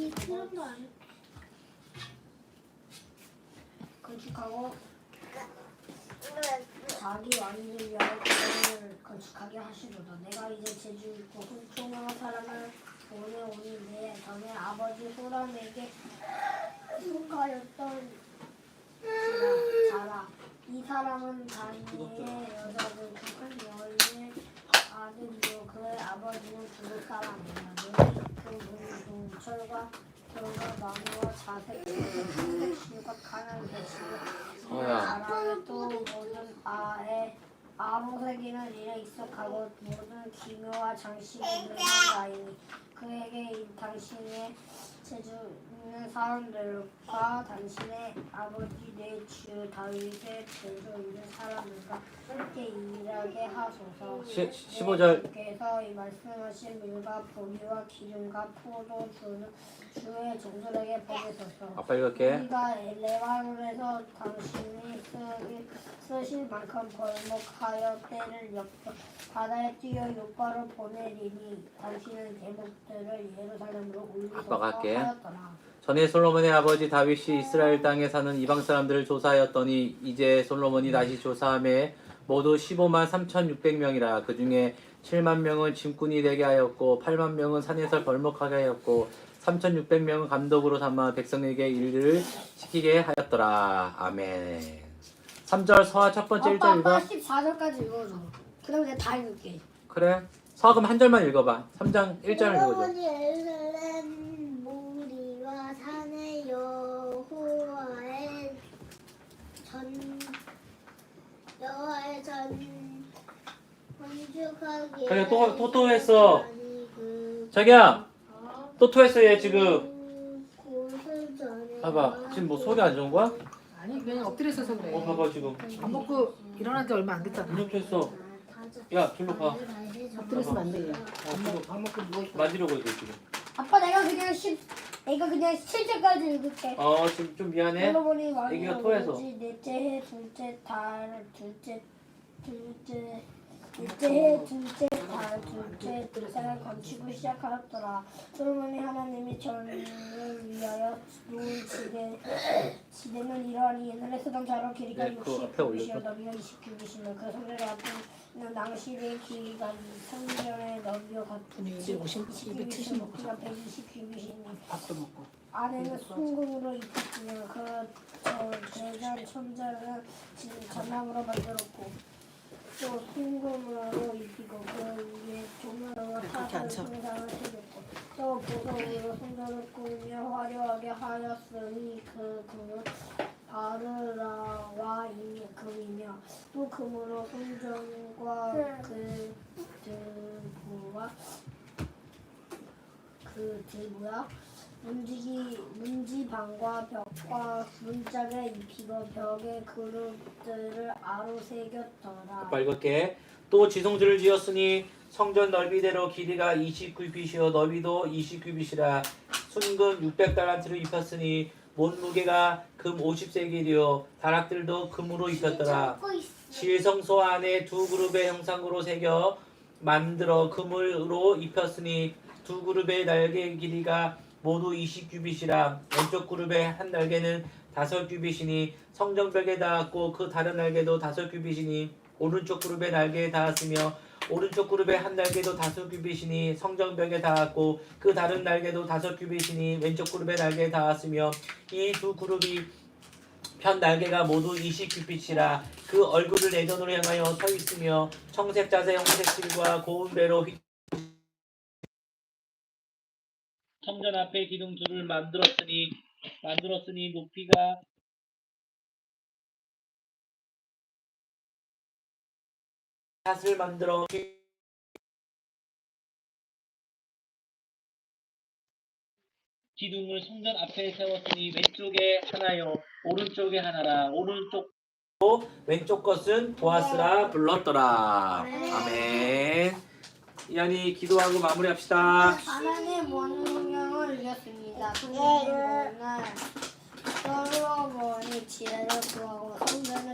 이 그런 안 건축하고 자기 왕을 그를 건축하게 하시도다. 내가 이제 제주 있고 훌륭한 사람을 보내오니 내 전에 아버지 후람에게 속하였던 자라, 자라. 이 사람은 다니의 여자들 큰 여인의 아들이요 그의 아버지는 중국 사람이야. 그 동철과 결과 나무와 자색 가난 또 모든 아에 아로새기는 일에 익숙하고 모든 기묘와 장식이 있는 자이니 그에게 이 당신의 제주 있는 사람들과 당신의 아버지 내 주 다윗의 제주 있는 사람들과 함께 일하게 하소서. 시- 15절. 주께서 이 말씀하신 물과 보리와 기름과 포도 주는 주의 종들에게 보내소서. 아빠 읽을게. 우리가 레바논에서 당신이 쓰, 쓰실 만큼 벌목 하여 때를 엮어 바다에 뛰어 요바로 보내리니 당신은 대목들을 예루살렘으로 올리소서 아빠가 할게. 하였더라. 전에 솔로몬의 아버지 다윗이 이스라엘 땅에 사는 이방 사람들을 조사하였더니 이제 솔로몬이 다시 조사함에 모두 15만 3,600명이라 그 중에 7만 명은 짐꾼이 되게 하였고 8만 명은 산에서 벌목하게 하였고 3,600명은 감독으로 삼아 백성에게 일을 시키게 하였더라. 아멘. 3절 서하 첫 번째 아빠 1절 읽어. 아빠 14절까지 읽어줘. 그럼 내가 다 읽을게. 그래. 서하 그럼 한 절만 읽어봐. 3장 1절 읽어줘. 여러분이 에르살렘 무리와 산의 여호와의 전 여호와의 전 건축하기에 그래, 또- 또- 또 했어. 아니, 그 자기야, 또 토했어 얘 지금. 곳을 전에 봐봐. 지금 뭐 속이 안 좋은 거야? 아니 그냥 엎드려 있어서 그래. 어 봐봐 지금. 밥 먹고 일어난 지 얼마 안 됐잖아. 무릎 쳤어. 야, 절로 가. 엎드려 있으면 안 돼. 어, 밥 먹고 밥 먹고 누워 있고. 만지려고 해도 지금. 아빠 내가 그냥 10 내가 그냥 7절까지 읽을게. 어 지금 좀 미안해. 솔로몬이 애기가 왕이 토해서. 넷째 해 둘째 달 둘째 둘째 넷째 해 둘째 달 둘째 들살을 건치고 시작하였더라. 솔로몬이 하나님이 전을 위하여 놓은 지대 지대는 이러하니 옛날에 쓰던 자로 길이가 네, 그거 60 앞에 규빗이요 올려줘. 너비가 20 규빗이며 그 성전의 앞에는 낭실의 길이가 성전의 너비와 같으니 이제 50, 270 먹고 높이가 120 규빗이니 밥도 먹고. 안에는 순금으로 입혔으며 그저 대전 천자는 전나무로 만들었고 또 순금으로 입히고 그 위에 조명으로 타서 쳐. 성상을 새겼고 또 보석으로 성전을 꾸며 화려 하게 하였으니 그 금은 바르라와 이 금이며 또 금으로 성전과 그 드부와 그 드부야 문지기 문지방과 벽과 문짝에 입히고 벽에 그룹들을 아로 새겼더라. 읽을게. 또 지성주를 지었으니 성전 넓이대로 길이가 29빗이요 너비도 29빗이라. 순금 600달란트를 입혔으니 몸 무게가 금 50세겔이요. 다락들도 금으로 입혔더라. 질성소 안에 두 그룹의 형상으로 새겨 만들어 그물로 입혔으니 두 그룹의 날개 길이가 모두 20규빗이라. 왼쪽 그룹의 한 날개는 다섯 규빗이니 성정벽에 닿았고 그 다른 날개도 다섯 규빗이니 오른쪽 그룹의 날개에 닿았으며 오른쪽 그룹의 한 날개도 다섯 규빗이니 성정벽에 닿았고 그 다른 날개도 다섯 규빗이니 왼쪽 그룹의 날개에 닿았으며 이 두 그룹이 편 날개가 모두 20규빗이라 그 얼굴을 내전으로 향하여 서 있으며 청색 자세 형색 실과 고운 배로 휘... 성전 앞에 기둥 둘을 만들었으니 만들었으니 높이가 샷을 만들어 기둥을 성전 앞에 세웠으니 왼쪽에 하나요. 오른쪽에 하나라. 오른쪽 왼쪽 것은 보아스라 불렀더라. 아멘. 이한이 기도하고 마무리합시다. 하나님 원흉을 올렸습니다. 그날 솔로몬이 지혜를 구하고 성전을